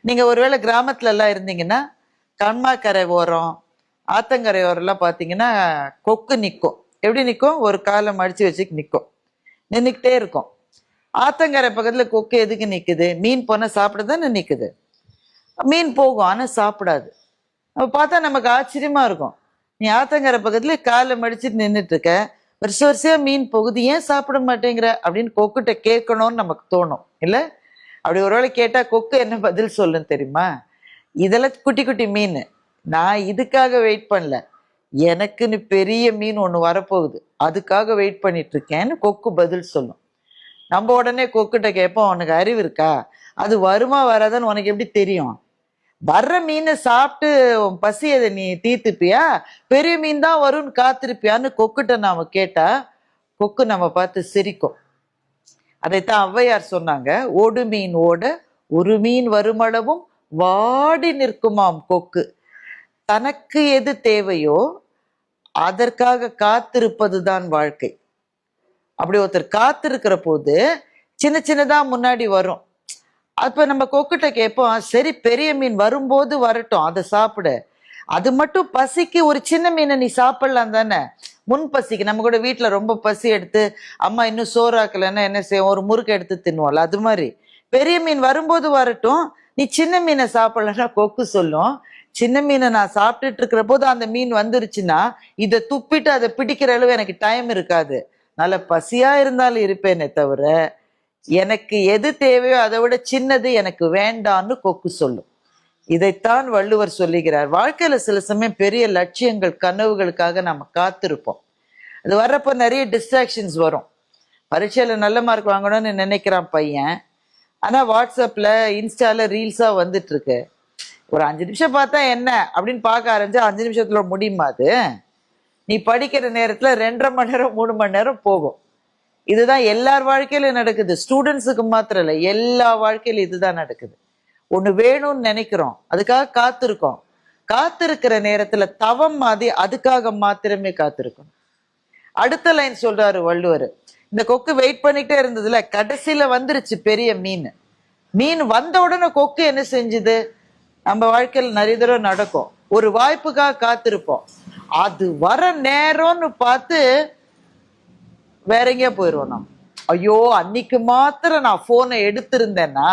நீங்க ஒருவேளை கிராமத்துல எல்லாம் இருந்தீங்கன்னா கண்மாக்கரை ஓரம் ஆத்தங்கரை ஓரம்லாம் பார்த்தீங்கன்னா கொக்கு நிற்கும் எப்படி நிற்கும் ஒரு காலை மடிச்சு வச்சு நிற்கும் நின்றுக்கிட்டே இருக்கும். ஆத்தங்கரை பக்கத்தில் கொக்கு எதுக்கு நிக்குது? மீன் போனால் சாப்பிட தானே நிக்குது? மீன் போகும் ஆனா சாப்பிடாது. நம்ம பார்த்தா நமக்கு ஆச்சரியமா இருக்கும். நீ ஆத்தங்கரை பக்கத்தில் காலை மடிச்சுட்டு நின்றுட்டு இருக்க வருஷ வருஷம் மீன் போகுது ஏன் சாப்பிட மாட்டேங்கிற? அப்படின்னு கொக்குட்ட கேட்கணும்னு நமக்கு தோணும். இல்லை? அப்படி ஒருவேளை கேட்டால் கொக்கு என்ன பதில் சொல்லும் தெரியுமா? இதெல்லாம் குட்டி குட்டி மீன். நான் இதுக்காக வெயிட் பண்ணல. எனக்குன்னு பெரிய மீன் ஒன்று வரப்போகுது. அதுக்காக வெயிட் பண்ணிட்டு இருக்கேன்னு கொக்கு பதில் சொல்லும். நம்ம உடனே கொக்குட்ட கேட்போம் உனக்கு அறிவு இருக்கா? அது வருமா வராதான்னு உனக்கு எப்படி தெரியும்? வர்ற மீனை சாப்பிட்டு உன் பசி அதை நீ தீர்த்துப்பியா? பெரிய மீன் தான் வரும்னு காத்திருப்பியான்னு கொக்குட்ட நாம கேட்டா கொக்கு நம்ம பார்த்து சிரிக்கும். அதைத்தான் ஔவையார் சொன்னாங்க. ஓடு மீன் ஓட ஒரு மீன் வருமளவும் வாடி நிற்குமாம் கொக்கு. தனக்கு எது தேவையோ அதற்காக காத்திருப்பதுதான் வாழ்க்கை. அப்படி ஒருத்தர் காத்திருக்கிற போது சின்ன சின்னதாக முன்னாடி வரும். அப்போ நம்ம கொக்குட்ட கேட்போம் சரி பெரிய மீன் வரும்போது வரட்டும் அதை சாப்பிடு. அது மட்டும் பசிக்கு ஒரு சின்ன மீனை நீ சாப்பிடலாம் தானே? முன் பசிக்கு நம்ம கூட வீட்டில் ரொம்ப பசி எடுத்து அம்மா இன்னும் சோறாக்கலைன்னா என்ன செய்வோம் ஒரு முறுக்கு எடுத்து தின்னுவோம்ல அது மாதிரி. பெரிய மீன் வரும்போது வரட்டும். நீ சின்ன மீனை சாப்பிடலன்னா கொக்கு சொல்லும். சின்ன மீனை நான் சாப்பிட்டுட்டு இருக்கிற போது அந்த மீன் வந்துருச்சுன்னா இதை துப்பிட்டு அதை பிடிக்கிற அளவு எனக்கு டைம் இருக்காது. நல்ல பசியா இருந்தாலும் இருப்பேனே தவிர எனக்கு எது தேவையோ அதை விட சின்னது எனக்கு வேண்டான்னு கொக்கு சொல்லும். இதைத்தான் வள்ளுவர் சொல்லுகிறார். வாழ்க்கையில சில சமயம் பெரிய லட்சியங்கள் கனவுகளுக்காக நம்ம காத்திருப்போம். அது வர்றப்போ நிறைய டிஸ்ட்ராக்ஷன்ஸ் வரும். பரீட்சையில நல்ல மார்க் வாங்கணும்னு நினைக்கிறான் பையன். ஆனா வாட்ஸ்அப்ல இன்ஸ்டால ரீல்ஸா வந்துட்டு இருக்கு ஒரு அஞ்சு நிமிஷம் பார்த்தா என்ன அப்படின்னு பார்க்க ஆரம்பிச்சா அஞ்சு நிமிஷத்துல முடியுமா அது? நீ படிக்கிற நேரத்துல ரெண்டரை மணி நேரம் மூணு மணி நேரம் போகும். இதுதான் எல்லார் வாழ்க்கையிலும் நடக்குது. ஸ்டூடெண்ட்ஸுக்கு மாத்திரம் இல்லை எல்லா வாழ்க்கையிலும் இதுதான் நடக்குது. ஒண்ணு வேணும்னு நினைக்கிறோம். அதுக்காக காத்திருக்கோம். காத்திருக்கிற நேரத்துல தவம் மாதிரி அதுக்காக மாத்திரமே காத்திருக்கணும். அடுத்த லைன் சொல்றாரு வள்ளுவர். இந்த கொக்கு வெயிட் பண்ணிட்டே இருந்ததுல கடைசியில வந்துருச்சு பெரிய மீன். மீன் வந்த உடனே கொக்கு என்ன செஞ்சுது? நம்ம வாழ்க்கையில் நிறைய தடவை நடக்கும். ஒரு வாய்ப்புக்காக காத்திருப்போம். அது வர நேரம்னு பார்த்து வேற எங்கேயோ போயிடுவோம் நம்ம ஐயோ அன்னைக்கு மாத்திரம் நான் போனை எடுத்திருந்தேன்னா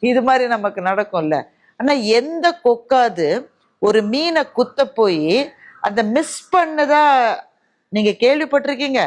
இது மாதிரி நமக்கு நடக்கும்ல. ஆனா எந்த கொக்காது ஒரு மீனை குத்த போய் அந்த மிஸ் பண்ணதா நீங்க கேள்விப்பட்டிருக்கீங்க?